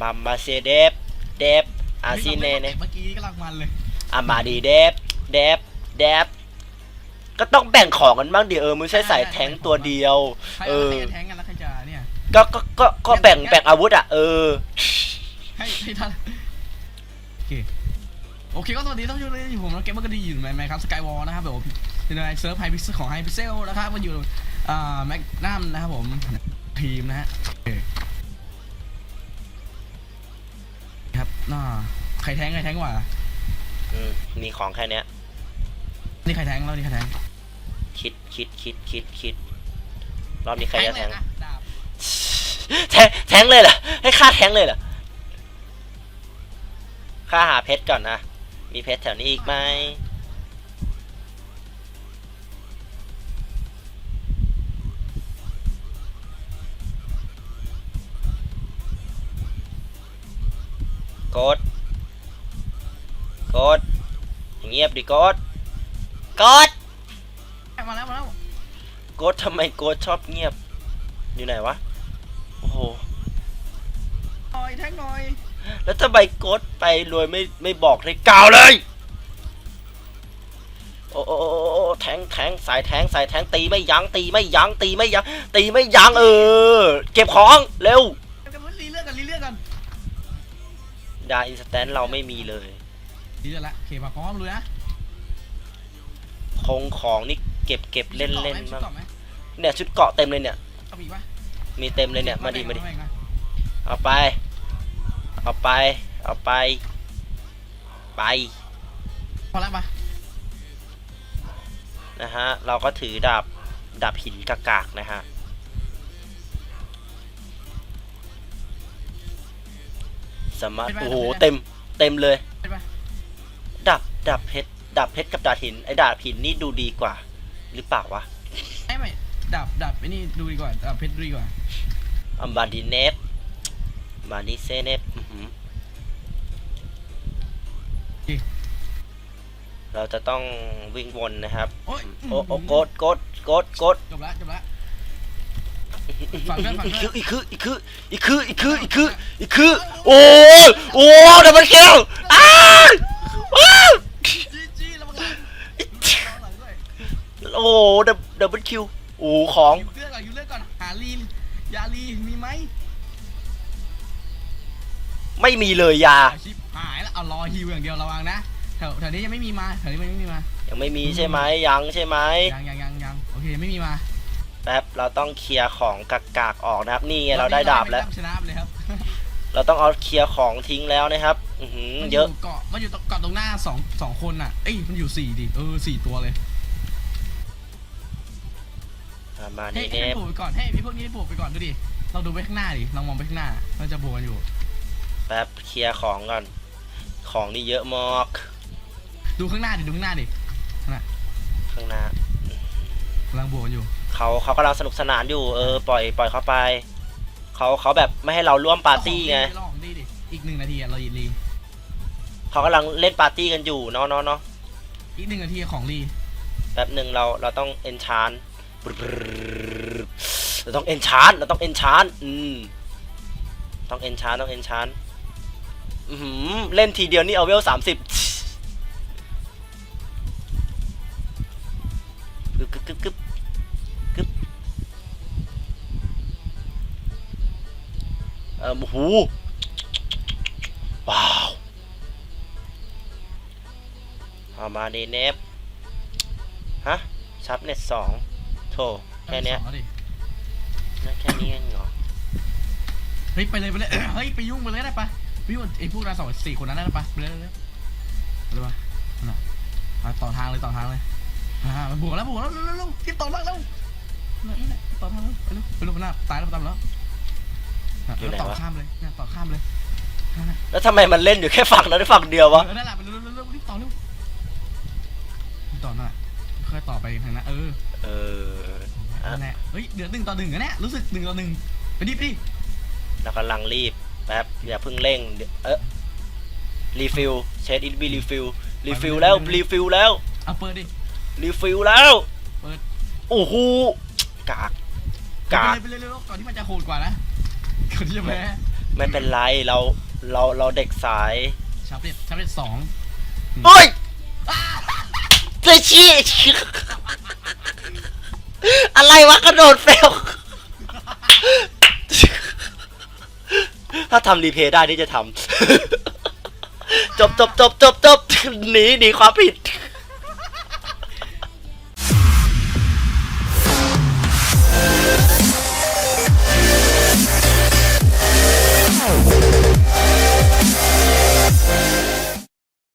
มามาเซเดฟเดฟอาซิเนเนเมื่อกี้กำลังมันเลยอามาดีเดฟเดฟเดฟก็ต้องแบ่งของกันบ้างดิเออมึงใช้ใส่แทงค์ตัวเดียวใครเอเอาอใครจะแทงกันแล้วใครจะเนี่ยก็ก็ก็ก็แบ่งแบ่งอาวุธอะเออให้ให้ท่านโอเคโอเคก็สวัสดีท่านผู้ชมเลยอยู่ผมแล้วเกมเมอร์ก็ดีอยู่ในไหมครับสกายวอลนะครับผมในในเซิร์ฟไฮพิกเซลของไฮพิกเซลนะครับมันอยู่อ่าแม็กนัมนะครับผมทีมนะฮะ น่าใครแทงใครแทงกว่า อืมมีของแค่เนี้ย นี่ใครแทงแล้วนี่ใครแทงคิดคิดคิดคิดคิดรอบนี้ใครจะแทงเลยอะดาบแทงแทงเลยเหรอ ให้ค่าแทงเลยเหรอค่าหาเพชรก่อนนะ มีเพชรแถวนี้อีกไหม กด กด เงียบดิกด กด มาแล้วมาแล้วโกดทำไมโกดชอบเงียบ อยู่ไหนวะ โอ้โห หน่อยแทงหน่อยแล้วทำไมโกดไปรวยไม่ไม่บอกให้กล่าวเลย โอ้โอ้โอ้โอ้แทงแทงสายแทงสายแทงตีไม่ยั้งตีไม่ยั้งตีไม่ยั้งตีไม่ยั้งเออ เก็บของเร็ว ดาอินสแตนเราไม่มีเลยรีเลือกละโอเคมาพร้อมเลยนะคงของนี่เก็บเก็บเล่นเล่นชุดบ้างกาะไหมเนี่ยชุดเกาะเต็มเลยเนี่ย เอาอีกปะมีเต็มเลยเนี่ย มาดิมาดิเอแงนะเอาไป เอาไป เอาไป ไป พอแล้วปะนะฮะ เราก็ถือดาบ ดาบหินกากๆนะฮะ สามารถ โอ้โห เต็ม เต็มเลยใช่ปะดาบดาบเพชรดาบเพชรกับดาบหิน ไอ้ดาบหินนี่ดูดีกว่า หรือเปล่าวะไอ้ไม่ดับดับไอ้นี่ดูดีกว่าดับเพชรดูดีกว่าอัมบาดิเนฟบาดิเซเนฟอื้อหือเราจะต้องวิ่งวนนะครับ โอ้ยโอ้โอ้โกดโกดโกดโกดจบละจบละ ฝากด้วยฝากอีกด้คืออีกคืออีกคืออีกคืออีกคืออีคืออีคือโอ้ยโอ้ดับเบิลคิวอ้าวอ้าวจีจีแล้วมันหลังหลังด้วยโอ้ดับดับเบิลคิวโอ้ของอยู่เลือกก่อนอยู่เลือกก่อนหาลีนยาลีมีไหมไม่มีเลยยาชิปหายแล้วเอารอฮิวอย่างเดียวระวังนะแถวแถวนี้ยังไม่มีมาแถวนี้มันไม่มีมายังไม่มีใช่ไหมยังใช่ไหมยังยังยังยังโอเคไม่มีมา แป๊บเราต้องเคลียร์ของกากๆออกนะครับ นี่ไงเราได้ดาบแล้ว ชนะไปเลยครับเราต้องเอาเคลียร์ของทิ้งแล้วนะครับ อือหือมันเยอะเกาะมันอยู่เกาะตรงหน้าสองสองคนน่ะ เอ้ยมันอยู่สี่ดิเออสี่ตัวเลยอะมาให้นี่ให้เนฟปลูกไปก่อนให้พี่พวกนี้ปลูกไปก่อนดูดิเราดูไปข้างหน้าดิเรามองไปข้างหน้าเราจะบวกกันอยู่ แป๊บเคลียร์ของก่อน ของนี่เยอะมาก ดูข้างหน้าดิดูข้างหน้าดิข้างหน้ากำลังบวกกันอยู่ เขาเขากำลังสนุกสนานอยู่เออปล่อยปล่อยเขาไปเขาเขาแบบไม่ให้เราร่วมปาร์ตี้ไงลองดีดิอีกหนึ่งนาทีอะเราอีกรีเขากำลังเล่นปาร์ตี้กันอยู่เนาะเนาะเนาะอีกหนึ่งนาทีของรีแป๊บหนึ่งเราเราต้องเอนชานเราต้องเอนชานเราต้องเอนชานอืมต้องเอนชานต้องเอนชานอือหือเล่นทีเดียวนี่เอาเวลสามสิบ กึบกึบกึบกึบกึบเออโอ้โหว้าวเอามาดีเนฟฮะชับเน็ตสองโถแค่เนี้ยอาดิน่าแค่นี้เองเหรอเฮ้ยไปเลยไปเลยเฮ้ยไปยุ่งไปเลยได้ปะไปยุ่งไอ้พวกเราสองสี่คนนั้นได้ปะไปเลยเลยเลยไปเลยปะนั่นน่ะอะต่อทางเลยต่อทางเลย อ่ามันบวกแล้วบวกแล้วเร็วเร็วเร็วที่ต่อแล้วนั่นแหละต่อทางแล้วไปเร็วไปเร็วหน้าตายแล้วตามแล้วอะแล้วต่อข้ามเลยเนี่ยต่อข้ามเลยนั่นน่ะแล้วทำไมมันเล่นอยู่แค่ฝั่งนั้นฝั่งเดียววะ เออนั่นแหละไปเร็วเร็วเร็วรีบต่อเร็วรีบต่อนั่นแหละค่อยต่อไปทางนั้นเออเออนั่นแหละเฮ้ยเดือดหนึ่งต่อหนึ่งอะเนี่ยรู้สึกหนึ่งต่อหนึ่งไปดิไปดิเรากำลังรีบแป๊บอย่าเพิ่งเร่งเดี๋ยวเออรีฟิลเชดอินบีรีฟิลรีฟิลแล้วรีฟิลแล้วเอาเปิดดิ รีฟิลแล้วเปิด โอ้โหกากกากไปเลยไปเลยเร็วก่อนที่มันจะโหดกว่านะก่อนที่จะแพ้ไม่เป็นไรเราเราเราเด็กสายชาร์ปเด็ดชาร์ปเด็ดสองโอ้ยเจะชี้อะไรวะกระโดดเฟลถ้าทำรีเพย์ได้นี่จะทำจบจบจบจบจบหนีหนีความผิด